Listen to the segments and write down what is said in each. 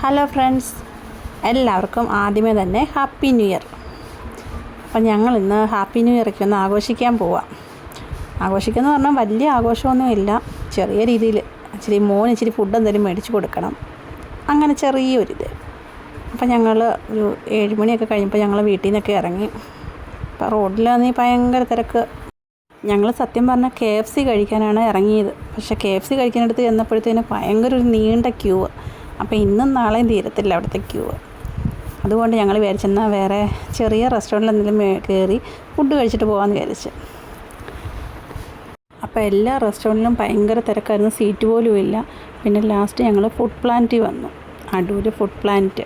Hello friends എല്ലാവർക്കും ആദ്യമേ തന്നെ ഹാപ്പി ന്യൂ ഇയർ അപ്പം ഞങ്ങൾ ഇന്ന് ഹാപ്പി ന്യൂ ഇയറൊക്കെ ഒന്ന് ആഘോഷിക്കാൻ പോവാം. ആഘോഷിക്കുന്ന പറഞ്ഞാൽ വലിയ ആഘോഷമൊന്നുമില്ല ചെറിയ രീതിയിൽ ഇച്ചിരി മോൻ ഇച്ചിരി ഫുഡ് എന്തെങ്കിലും മേടിച്ച് കൊടുക്കണം. അങ്ങനെ ചെറിയൊരിത്. അപ്പം ഞങ്ങൾ ഒരു ഏഴ് മണിയൊക്കെ കഴിഞ്ഞപ്പോൾ ഞങ്ങൾ വീട്ടിൽ നിന്നൊക്കെ ഇറങ്ങി. അപ്പോൾ റോഡിലാണെങ്കിൽ ഭയങ്കര തിരക്ക്. ഞങ്ങൾ സത്യം പറഞ്ഞാൽ കെ എഫ് സി കഴിക്കാനാണ് ഇറങ്ങിയത്. പക്ഷേ കെ എഫ് സി കഴിക്കാനടുത്ത് ചെന്നപ്പോഴത്തേന് ഭയങ്കര ഒരു നീണ്ട ക്യൂ അപ്പോൾ ഇന്നും നാളെയും തീരത്തില്ല അവിടുത്തെ ക്യൂ അതുകൊണ്ട് ഞങ്ങൾ വിചാരിച്ചെന്നാൽ വേറെ ചെറിയ റെസ്റ്റോറന്റിൽ എന്തെങ്കിലും കയറി ഫുഡ് കഴിച്ചിട്ട് പോകാമെന്ന് വിചാരിച്ച്. അപ്പോൾ എല്ലാ റെസ്റ്റോറന്റിലും ഭയങ്കര തിരക്കായിരുന്നു. സീറ്റ് പോലും ഇല്ല. പിന്നെ ലാസ്റ്റ് ഞങ്ങൾ ഫുഡ് പ്ലാന്റിൽ വന്നു. അടൂർ ഫുഡ് പ്ലാന്റ്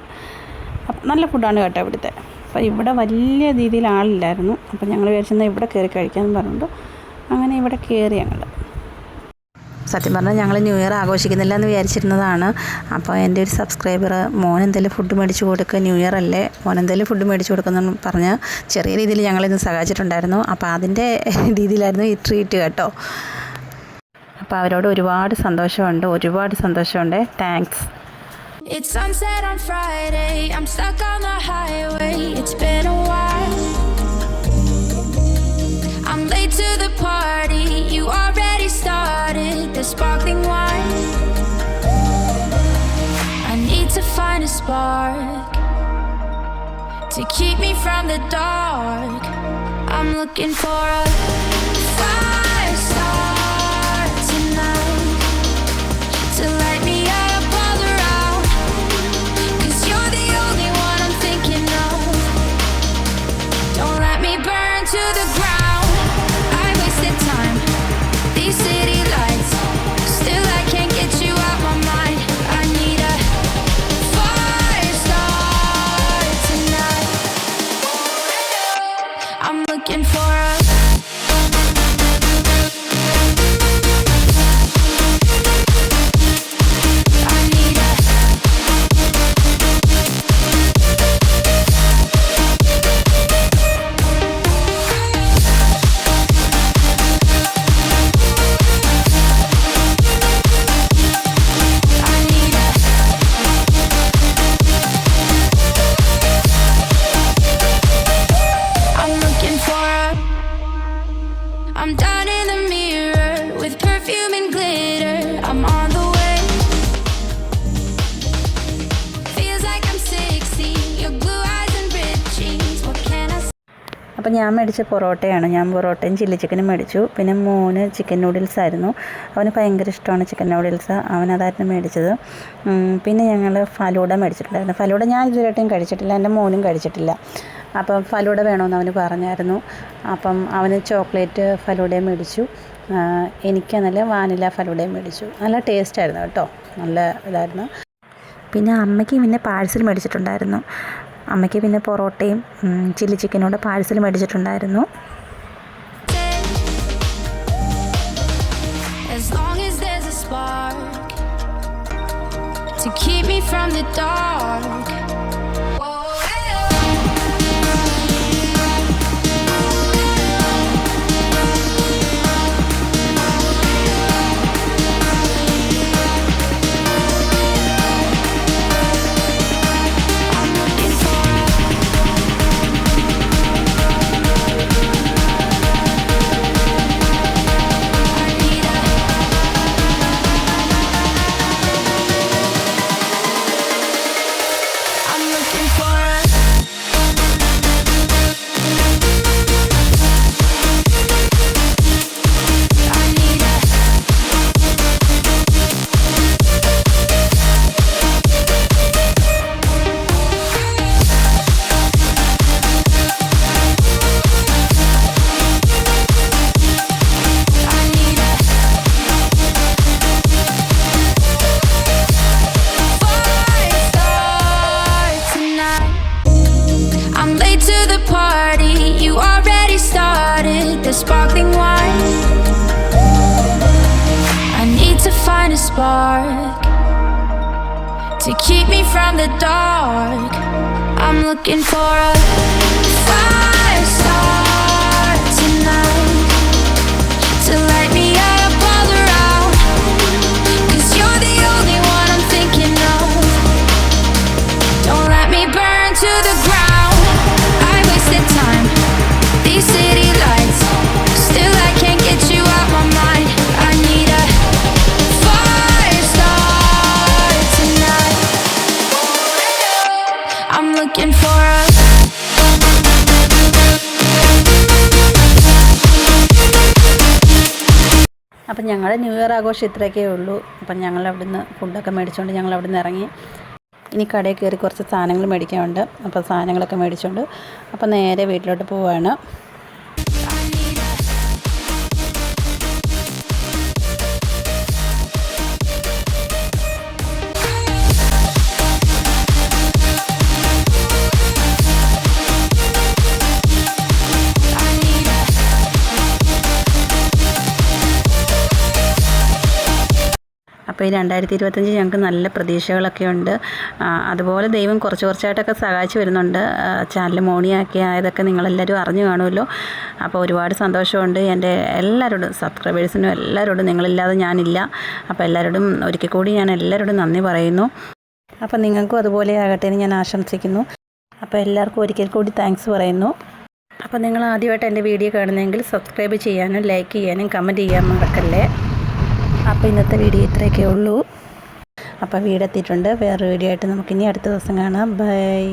നല്ല ഫുഡാണ് കേട്ടോ ഇവിടുത്തെ. അപ്പോൾ ഇവിടെ വലിയ രീതിയിൽ ആളില്ലായിരുന്നു. അപ്പോൾ ഞങ്ങൾ വിചാരിച്ചെന്നാൽ ഇവിടെ കയറി കഴിക്കാമെന്ന് പറഞ്ഞുകൊണ്ട് അങ്ങനെ ഇവിടെ കയറി ഞങ്ങൾ സത്യം പറഞ്ഞാൽ ഞങ്ങൾ ന്യൂ ഇയർ ആഘോഷിക്കുന്നില്ല എന്ന് വിചാരിച്ചിരുന്നതാണ് അപ്പോൾ എന്റെ ഒരു സബ്സ്ക്രൈബർ മോൻ എന്തെങ്കിലും ഫുഡ് മേടിച്ച് കൊടുക്കുക ന്യൂ ഇയർ അല്ലേ മോൻ എന്തെങ്കിലും ഫുഡ് മേടിച്ച് കൊടുക്കുമെന്ന് പറഞ്ഞ് ചെറിയ രീതിയിൽ ഞങ്ങളിന്ന് സഹായിച്ചിട്ടുണ്ടായിരുന്നു അപ്പോൾ അതിന്റെ രീതിയിലായിരുന്നു ഈ ട്രീറ്റ് കേട്ടോ അപ്പോൾ അവരോട് ഒരുപാട് സന്തോഷമുണ്ട് ഒരുപാട് സന്തോഷമുണ്ട് thanks It's sunset on Friday. I'm stuck on the highway. It's been a while. To keep me from the dark. I'm looking for a I'm down in the mirror with perfume and glitter. I'm on the way. Feels like I'm 16. Your blue eyes and ripped jeans. What can I say? അപ്പോൾ ഞാൻ മേടിച്ച പൊറോട്ടയാണ് ഞാൻ പൊറോട്ടയും chilli ചിക്കനും മേടിച്ചു പിന്നെ മോന് chicken noodles ആയിരുന്നു അവന് ഭയങ്കര ഇഷ്ടമാണ് ചിക്കൻ നൂഡിൽസ് അവനതായിരുന്നു മേടിച്ചത് പിന്നെ ഞങ്ങൾ ഫലൂഡ മേടിച്ചിട്ടുണ്ടായിരുന്നു ഫലൂഡ ഞാൻ ഇതുവരെയായിട്ടും കഴിച്ചിട്ടില്ല എന്റെ മോനും കഴിച്ചിട്ടില്ല അപ്പം ഫലൂഡ വേണമെന്ന് അവന് പറഞ്ഞായിരുന്നു. അപ്പം അവന് ചോക്ലേറ്റ് ഫലൂഡയും മേടിച്ചു. എനിക്കാണെങ്കിൽ വാനില ഫലൂഡയും മേടിച്ചു. നല്ല ടേസ്റ്റായിരുന്നു കേട്ടോ. നല്ല ഇതായിരുന്നു. പിന്നെ അമ്മയ്ക്ക് പിന്നെ പാഴ്സൽ മേടിച്ചിട്ടുണ്ടായിരുന്നു. അമ്മയ്ക്ക് പിന്നെ പൊറോട്ടയും ചില്ലി ചിക്കനോട് പാഴ്സൽ മേടിച്ചിട്ടുണ്ടായിരുന്നു. As long as there's a spark to keep me from the dark. The sparkling wine. I need to find a spark to keep me from the dark. I'm looking for a അപ്പം ഞങ്ങളുടെ new year ആഘോഷം ഇത്രയൊക്കെ ഉള്ളൂ. അപ്പം ഞങ്ങൾ അവിടുന്ന് ഫുഡൊക്കെ മേടിച്ചുകൊണ്ട് ഞങ്ങൾ അവിടെ നിന്ന് ഇറങ്ങി. ഇനി കടയിൽ കയറി കുറച്ച് സാധനങ്ങൾ മേടിക്കാനുണ്ട്. അപ്പോൾ സാധനങ്ങളൊക്കെ മേടിച്ചുകൊണ്ട് അപ്പോൾ നേരെ വീട്ടിലോട്ട് പോവുകയാണ് അപ്പോൾ ഈ രണ്ടായിരത്തി ഇരുപത്തഞ്ച് ഞങ്ങൾക്ക് നല്ല പ്രതീക്ഷകളൊക്കെ ഉണ്ട്. അതുപോലെ ദൈവം കുറച്ച് കുറച്ചായിട്ടൊക്കെ സഹായിച്ചു വരുന്നുണ്ട്. ചാനൽ മോണിയാക്കി ആയതൊക്കെ നിങ്ങളെല്ലാവരും അറിഞ്ഞു കാണുമല്ലോ. അപ്പോൾ ഒരുപാട് സന്തോഷമുണ്ട്. എന്റെ എല്ലാവരോടും സബ്സ്ക്രൈബേഴ്സിനും എല്ലാവരോടും നിങ്ങളില്ലാതെ ഞാനില്ല. അപ്പോൾ എല്ലാവരോടും ഒരിക്കൽ കൂടി ഞാൻ എല്ലാവരോടും നന്ദി പറയുന്നു. അപ്പോൾ നിങ്ങൾക്കും അതുപോലെ ആകട്ടെ എന്ന് ഞാൻ ആശംസിക്കുന്നു. അപ്പോൾ എല്ലാവർക്കും ഒരിക്കൽ കൂടി താങ്ക്സ് പറയുന്നു. അപ്പോൾ നിങ്ങൾ ആദ്യമായിട്ട് എന്റെ വീഡിയോ കാണുന്നതെങ്കിൽ സബ്സ്ക്രൈബ് ചെയ്യാനും ലൈക്ക് ചെയ്യാനും കമന്റ് ചെയ്യാൻ മറക്കല്ലേ? അപ്പോൾ ഇന്നത്തെ വീഡിയോ ഇത്രയൊക്കെ ഉള്ളൂ. അപ്പോൾ വീടെത്തിയിട്ടുണ്ട്. വേറൊരു വീഡിയോ ആയിട്ട് നമുക്കിനി അടുത്ത ദിവസം കാണാം. ബൈ.